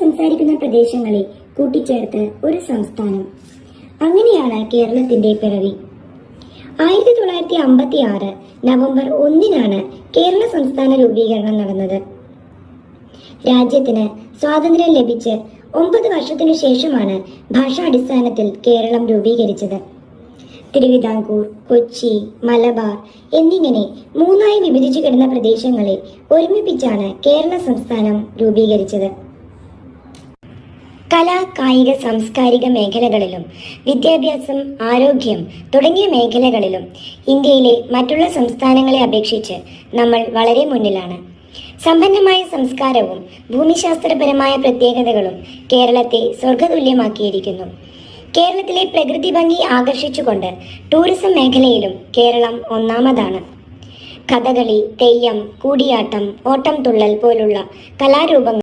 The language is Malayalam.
സംസാരിക്കുന്ന പ്രദേശങ്ങളെ കൂട്ടിച്ചേർത്ത് ഒരു സംസ്ഥാനം. അങ്ങനെയാണ് കേരളത്തിന്റെ പിറവി. ആയിരത്തി തൊള്ളായിരത്തി അമ്പത്തി ആറ് നവംബർ ഒന്നിനാണ് കേരള സംസ്ഥാന രൂപീകരണം നടന്നത്. രാജ്യത്തിന് സ്വാതന്ത്ര്യം ലഭിച്ച് ഒമ്പത് വർഷത്തിനു ശേഷമാണ് ഭാഷാടിസ്ഥാനത്തിൽ കേരളം രൂപീകരിച്ചത്. തിരുവിതാംകൂർ കൊച്ചി മലബാർ എന്നിങ്ങനെ മൂന്നായി വിഭജിച്ചു കിടന്ന പ്രദേശങ്ങളെ ഒരുമിപ്പിച്ചാണ് കേരള സംസ്ഥാനം രൂപീകരിച്ചത്. കലാ കായിക സാംസ്കാരിക മേഖലകളിലും വിദ്യാഭ്യാസം ആരോഗ്യം തുടങ്ങിയ മേഖലകളിലും ഇന്ത്യയിലെ മറ്റുള്ള സംസ്ഥാനങ്ങളെ അപേക്ഷിച്ച് നമ്മൾ വളരെ മുന്നിലാണ്. സമ്പന്നമായ സംസ്കാരവും ഭൂമിശാസ്ത്രപരമായ പ്രത്യേകതകളും കേരളത്തെ സ്വർഗതുല്യമാക്കിയിരിക്കുന്നു കേരളത്തിലെ പ്രകൃതി ഭംഗി ആകർഷിച്ചുകൊണ്ട് ടൂറിസം മേഖലയിലും കേരളം ഒന്നാമതാണ്. കഥകളി തെയ്യം കൂടിയാട്ടം ഓട്ടം തുള്ളൽ പോലുള്ള കലാരൂപങ്ങൾ